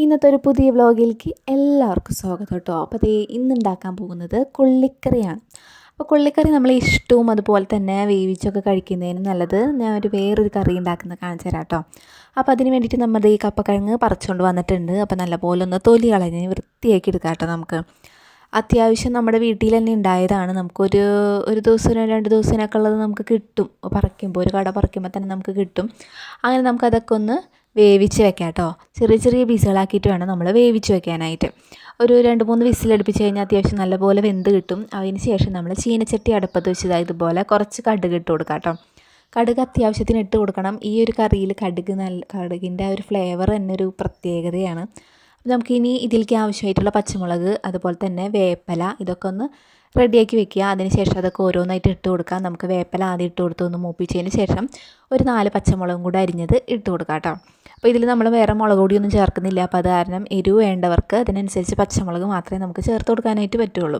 ഇന്നത്തെ ഒരു പുതിയ വ്ലോഗിലേക്ക് എല്ലാവർക്കും സ്വാഗതം കേട്ടോ. അപ്പോൾ അതേ ഇന്ന് ഉണ്ടാക്കാൻ പോകുന്നത് കൊള്ളിക്കറിയാണ്. അപ്പോൾ കൊള്ളിക്കറി നമ്മൾ ഇഷ്ടവും അതുപോലെ തന്നെ വേവിച്ചൊക്കെ കഴിക്കുന്നതിന് നല്ലത്. ഞാൻ ഒരു വേറൊരു കറി ഉണ്ടാക്കുന്നത് കാണിച്ചു തരാം കേട്ടോ. അപ്പോൾ അതിന് വേണ്ടിയിട്ട് നമ്മുടെ ഈ കപ്പക്കിഴങ്ങ് പറിച്ചുകൊണ്ട് വന്നിട്ടുണ്ട്. അപ്പോൾ നല്ലപോലെ ഒന്ന് തൊലി കളഞ്ഞ് വൃത്തിയാക്കി എടുക്കാം കേട്ടോ നമുക്ക്. അത്യാവശ്യം നമ്മുടെ വീട്ടിൽ തന്നെ ഉണ്ടായതാണ്. നമുക്കൊരു ഒരു ദിവസം രണ്ട് ദിവസത്തിനൊക്കെ ഉള്ളത് നമുക്ക് കിട്ടും. പറിക്കുമ്പോൾ ഒരു കട പറിക്കുമ്പോൾ തന്നെ നമുക്ക് കിട്ടും. അങ്ങനെ നമുക്കതൊക്കെ ഒന്ന് വേവിച്ച് വെക്കാം കേട്ടോ ചെറിയ ചെറിയ പീസുകളാക്കിയിട്ട് വേണം നമ്മൾ വേവിച്ച് വെക്കാനായിട്ട്. ഒരു രണ്ട് മൂന്ന് വിസിലടുപ്പിച്ച് കഴിഞ്ഞാൽ അത്യാവശ്യം നല്ലപോലെ വെന്ത് കിട്ടും. അതിന് ശേഷം നമ്മൾ ചീനച്ചട്ടി അടുപ്പത്ത് വെച്ചത് ഇതുപോലെ കുറച്ച് കടുക് ഇട്ട് കൊടുക്കാം കേട്ടോ കടുക് അത്യാവശ്യത്തിന് ഇട്ട് കൊടുക്കണം. ഈ ഒരു കറിയിൽ കടുക് നല്ല കടുകിന്റെ ആ ഒരു ഫ്ലേവർ തന്നെ ഒരു പ്രത്യേകതയാണ്. നമുക്കിനി ഇതിലേക്ക് ആവശ്യമായിട്ടുള്ള പച്ചമുളക് അതുപോലെ തന്നെ വേപ്പല ഇതൊക്കെ ഒന്ന് റെഡിയാക്കി വെക്കുക. അതിനുശേഷം അതൊക്കെ ഓരോന്നായിട്ട് ഇട്ട് കൊടുക്കാം നമുക്ക് വേപ്പല ആദ്യം ഇട്ട് കൊടുത്ത് ഒന്ന് മൂപ്പിച്ചതിന് ശേഷം ഒരു നാല് പച്ചമുളകും കൂടെ അരിഞ്ഞത് ഇട്ട് കൊടുക്കാം കേട്ടോ അപ്പോൾ ഇതിൽ നമ്മൾ വേറെ മുളക് പൊടിയൊന്നും ചേർക്കുന്നില്ല. അപ്പോൾ അത് കാരണം എരിവ് വേണ്ടവർക്ക് അതിനനുസരിച്ച് പച്ചമുളക് മാത്രമേ നമുക്ക് ചേർത്ത് കൊടുക്കാനായിട്ട് പറ്റുള്ളൂ.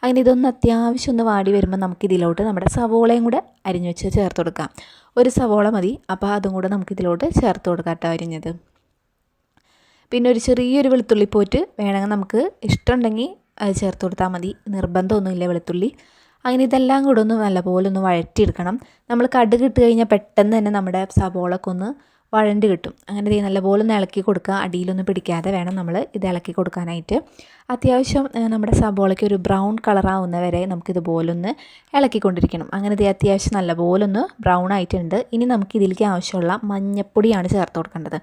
അങ്ങനെ ഇതൊന്ന് അത്യാവശ്യം ഒന്ന് വാടി വരുമ്പോൾ നമുക്ക് ഇതിലോട്ട് നമ്മുടെ സവോളയും കൂടെ അരിഞ്ഞ് വെച്ച് ചേർത്ത് കൊടുക്കാം. ഒരു സവോള മതി. അപ്പോൾ അതും കൂടെ നമുക്ക് ഇതിലോട്ട് ചേർത്ത് കൊടുക്കാം കേട്ടോ അരിഞ്ഞത്. പിന്നെ ഒരു ചെറിയൊരു വെളുത്തുള്ളി പോറ്റ് വേണമെങ്കിൽ നമുക്ക് ഇഷ്ടമുണ്ടെങ്കിൽ അത് ചേർത്ത് കൊടുത്താൽ മതി. നിർബന്ധമൊന്നുമില്ല വെളുത്തുള്ളി. അങ്ങനെ ഇതെല്ലാം കൂടെ ഒന്ന് നല്ലപോലെ ഒന്ന് വഴറ്റിയെടുക്കണം. നമ്മൾ കടുക് ഇട്ട് കഴിഞ്ഞാൽ പെട്ടെന്ന് തന്നെ നമ്മുടെ സവോളക്കൊന്ന് വഴണ്ട് കിട്ടും. അങ്ങനെ ഇത് നല്ലപോലെ ഒന്ന് ഇളക്കി കൊടുക്കുക. അടിയിലൊന്നും പിടിക്കാതെ വേണം നമ്മൾ ഇത് ഇളക്കി കൊടുക്കാനായിട്ട്. അത്യാവശ്യം നമ്മുടെ സബോളയ്ക്ക് ഒരു ബ്രൗൺ കളറാവുന്ന വരെ ഒന്ന് ഇളക്കിക്കൊണ്ടിരിക്കണം. അങ്ങനെ ഇത് അത്യാവശ്യം നല്ലപോലെ ഒന്ന് ബ്രൗൺ ആയിട്ടുണ്ട്. ഇനി നമുക്ക് ഇതിലേക്ക് ആവശ്യമുള്ള മഞ്ഞപ്പൊടിയാണ് ചേർത്ത് കൊടുക്കേണ്ടത്.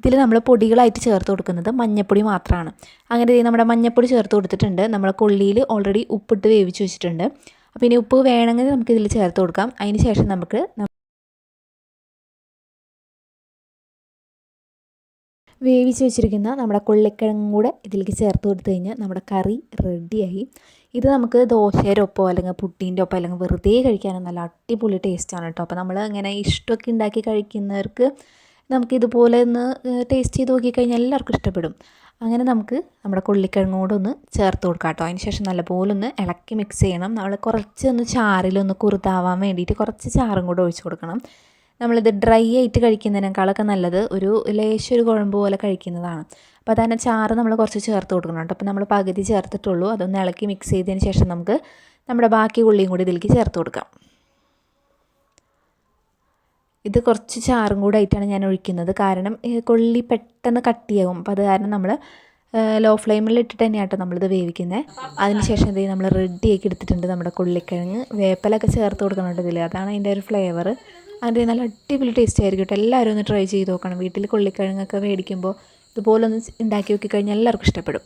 ഇതിൽ നമ്മൾ പൊടികളായിട്ട് ചേർത്ത് കൊടുക്കുന്നത് മഞ്ഞപ്പൊടി മാത്രമാണ്. അങ്ങനെ നമ്മുടെ മഞ്ഞപ്പൊടി ചേർത്ത് കൊടുത്തിട്ടുണ്ട്. നമ്മൾ കൊള്ളിയിൽ ഓൾറെഡി ഉപ്പിട്ട് വേവിച്ച് വെച്ചിട്ടുണ്ട്. അപ്പോൾ ഇനി ഉപ്പ് വേണമെങ്കിൽ നമുക്ക് ഇതിൽ ചേർത്ത് കൊടുക്കാം. അതിന് ശേഷം നമുക്ക് വേവിച്ച് വെച്ചിരിക്കുന്ന നമ്മുടെ കൊള്ളിക്കിഴങ്ങും കൂടെ ഇതിലേക്ക് ചേർത്ത് കൊടുത്തു കഴിഞ്ഞാൽ നമ്മുടെ കറി റെഡിയായി. ഇത് നമുക്ക് ദോശയുടെ ഒപ്പം അല്ലെങ്കിൽ പുട്ടീന്റെ ഒപ്പം അല്ലെങ്കിൽ വെറുതെ കഴിക്കാനും നല്ല അടിപൊളി ടേസ്റ്റാണ് കേട്ടോ. അപ്പോൾ നമ്മൾ ഇങ്ങനെ ഇഷ്ടമൊക്കെ ഉണ്ടാക്കി കഴിക്കുന്നവർക്ക് നമുക്ക് ഇതുപോലെ ഒന്ന് ടേസ്റ്റ് ചെയ്ത് നോക്കിക്കഴിഞ്ഞാൽ എല്ലാവർക്കും ഇഷ്ടപ്പെടും. അങ്ങനെ നമുക്ക് നമ്മുടെ കൊള്ളിക്കിഴങ്ങും കൂടെ ഒന്ന് ചേർത്ത് കൊടുക്കാം കേട്ടോ. അതിന് ശേഷം നല്ലപോലെ ഒന്ന് ഇളക്കി മിക്സ് ചെയ്യണം. നമ്മൾ കുറച്ച് ഒന്ന് ചാറിലൊന്ന് കുറുതാവാൻ വേണ്ടിയിട്ട് കുറച്ച് ചാറും കൂടെ ഒഴിച്ച് കൊടുക്കണം. നമ്മളിത് ഡ്രൈ ആയിട്ട് കഴിക്കുന്നതിനേക്കാളൊക്കെ നല്ലത് ഒരു ലേശം ഒരു കുഴമ്പ് പോലെ കഴിക്കുന്നതാണ്. അപ്പോൾ അതിനെ ചാറ് നമ്മൾ കുറച്ച് ചേർത്ത് കൊടുക്കണം കേട്ടോ അപ്പോൾ നമ്മൾ പകുതി ചേർത്തിട്ടുള്ളൂ. അതൊന്ന് ഇളക്കി മിക്സ് ചെയ്തതിന് ശേഷം നമുക്ക് നമ്മുടെ ബാക്കി ഉള്ളിയും കൂടി ഇതിലേക്ക് ചേർത്ത് കൊടുക്കാം. ഇത് കുറച്ച് ചാറും കൂടെ ആയിട്ടാണ് ഞാൻ ഒഴിക്കുന്നത്. കാരണം കൊള്ളി പെട്ടെന്ന് കട്ടിയാകും അപ്പോൾ അത് കാരണം നമ്മൾ ലോ ഫ്ലെയിമിൽ ഇട്ടിട്ട് തന്നെയാണ് കേട്ടോ നമ്മളിത് വേവിക്കുന്നത് അതിനുശേഷം ഇത് നമ്മൾ റെഡിയാക്കി എടുത്തിട്ടുണ്ട് നമ്മുടെ കൊള്ളിക്കിഴങ്ങ്. വേപ്പലൊക്കെ ചേർത്ത് കൊടുക്കണം കേട്ടോ ഇതിൽ അതാണ് അതിന്റെ ഒരു ഫ്ലേവർ അതിന്റെ നല്ല അടിപൊളി ടേസ്റ്റ് ആയിരിക്കും കേട്ടോ. എല്ലാവരും ഒന്ന് ട്രൈ ചെയ്ത് നോക്കണം. വീട്ടിൽ കൊള്ളിക്കിഴങ്ങൊക്കെ മേടിക്കുമ്പോൾ ഇതുപോലെ ഒന്ന് ഉണ്ടാക്കി നോക്കി കഴിഞ്ഞാൽ എല്ലാവർക്കും ഇഷ്ടപ്പെടും.